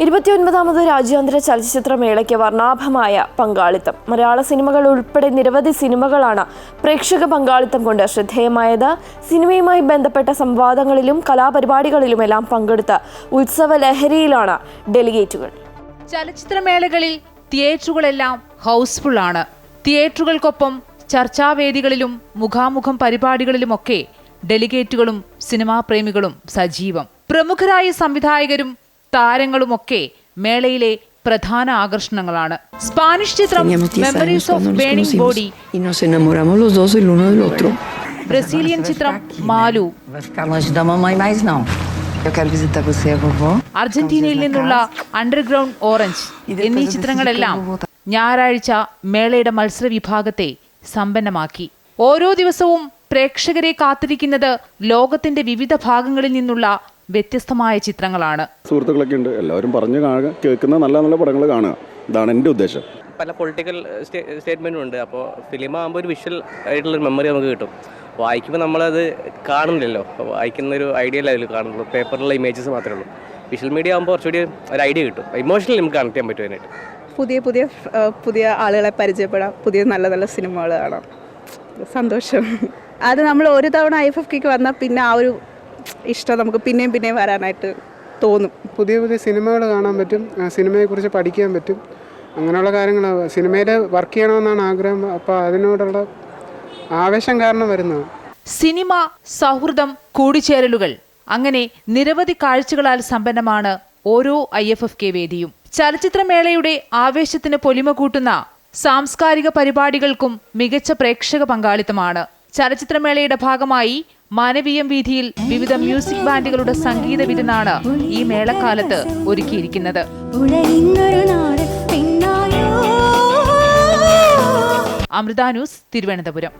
ഇരുപത്തിയൊൻപതാമത് രാജ്യാന്തര ചലച്ചിത്രമേളയ്ക്ക് വർണാഭമായ പങ്കാളിത്തം. മലയാള സിനിമകൾ ഉൾപ്പെടെ നിരവധി സിനിമകളാണ് പ്രേക്ഷക പങ്കാളിത്തം കൊണ്ട് ശ്രദ്ധേയമായത്. സിനിമയുമായി ബന്ധപ്പെട്ട സംവാദങ്ങളിലും കലാപരിപാടികളിലുമെല്ലാം പങ്കെടുത്ത ഉത്സവ ലഹരിയിലാണ് ഡെലിഗേറ്റുകൾ. ചലച്ചിത്രമേളകളിൽ തിയേറ്ററുകളെല്ലാം ഹൗസ്ഫുൾ ആണ്. തിയേറ്ററുകൾക്കൊപ്പം ചർച്ചാവേദികളിലും മുഖാമുഖം പരിപാടികളിലുമൊക്കെ ഡെലിഗേറ്റുകളും സിനിമാ പ്രേമികളും സജീവം. പ്രമുഖരായ സംവിധായകരും താരങ്ങളുമൊക്കെ മേളയിലെ പ്രധാന ആകർഷണങ്ങളാണ്. സ്പാനിഷ് ചിത്രം Teníamos 10 años memories of burning body. Brazilian ചിത്രം മാലു. അർജന്റീനയിൽ നിന്നുള്ള അണ്ടർഗ്രൗണ്ട് ഓറഞ്ച് എന്നീ ചിത്രങ്ങളെല്ലാം ഞായറാഴ്ച മേളയുടെ മത്സര വിഭാഗത്തെ സമ്പന്നമാക്കി. ഓരോ ദിവസവും പ്രേക്ഷകരെ കാത്തിരിക്കുന്നത് ലോകത്തിന്റെ വിവിധ ഭാഗങ്ങളിൽ നിന്നുള്ള വ്യത്യസ്തമായ ചിത്രങ്ങളാണ്. സുഹൃത്തുക്കളൊക്കെ ഉണ്ട്. എല്ലാവരും പറഞ്ഞു കാണുക കേൾക്കുന്ന നല്ല നല്ല പടങ്ങൾ കാണുക. ഇതാണ് എന്റെ ഉദ്ദേശം. പല പൊളിറ്റിക്കൽ സ്റ്റേറ്റ്മെന്റും ഉണ്ട്. അപ്പോൾ ഫിലിം ആകുമ്പോൾ ഒരു വിഷ്വൽ ആയിട്ടുള്ള മെമ്മറി നമുക്ക് കിട്ടും. വായിക്കുമ്പോൾ നമ്മളത് കാണുന്നില്ലല്ലോ. വായിക്കുന്ന ഒരു ഐഡിയ അല്ല അതിൽ കാണുന്നുള്ളൂ. പേപ്പറിലുള്ള ഇമേജസ് മാത്രമേ ഉള്ളൂ. വിഷ്വൽ മീഡിയ ആകുമ്പോൾ കുറച്ചുകൂടി ഒരു ഐഡിയ കിട്ടും. ഇമോഷണലി നമുക്ക് കണക്ട് ചെയ്യാൻ പറ്റും അതിനായിട്ട്. പുതിയ പുതിയ പുതിയ ആളുകളെ പരിചയപ്പെടാം. പുതിയ നല്ല നല്ല സിനിമകൾ കാണാം. സന്തോഷം. അത് നമ്മൾ ഒരു തവണ ഐ എഫ് എഫ് കിക്ക് വന്നാൽ പിന്നെ ആ ഒരു ഇഷ്ടം നമുക്ക് പിന്നെയും പിന്നെയും വരാനായിട്ട് തോന്നും. പുതിയ പുതിയ സിനിമകൾ കാണാൻ പറ്റും ആ, സിനിമയെക്കുറിച്ച് പഠിക്കാൻ പറ്റും. അങ്ങനെയുള്ള കാര്യങ്ങൾ സിനിമയിൽ വർക്ക് ചെയ്യണമെന്നാണ് ആഗ്രഹം. അപ്പോൾ അതിനോടുള്ള ആവേശം കാരണം വരുന്നത്. സിനിമ സൗഹൃദം കൂടിച്ചേരലുകൾ അങ്ങനെ നിരവധി കാഴ്ചകളാൽ സമ്പന്നമാണ് ഓരോ ഐ എഫ് എഫ് കെ വേദിയും. ചലച്ചിത്രമേളയുടെ ആവേശത്തിന് പൊലിമ കൂട്ടുന്ന സാംസ്കാരിക പരിപാടികൾക്കും മികച്ച പ്രേക്ഷക പങ്കാളിത്തമാണ്. ചലച്ചിത്രമേളയുടെ ഭാഗമായി മാനവീയം വീതിയിൽ വിവിധ മ്യൂസിക് ബാൻഡുകളുടെ സംഗീത വിരുന്നാണ് ഈ മേളക്കാലത്ത് ഒരുക്കിയിരിക്കുന്നത്. അമൃത ന്യൂസ് തിരുവനന്തപുരം.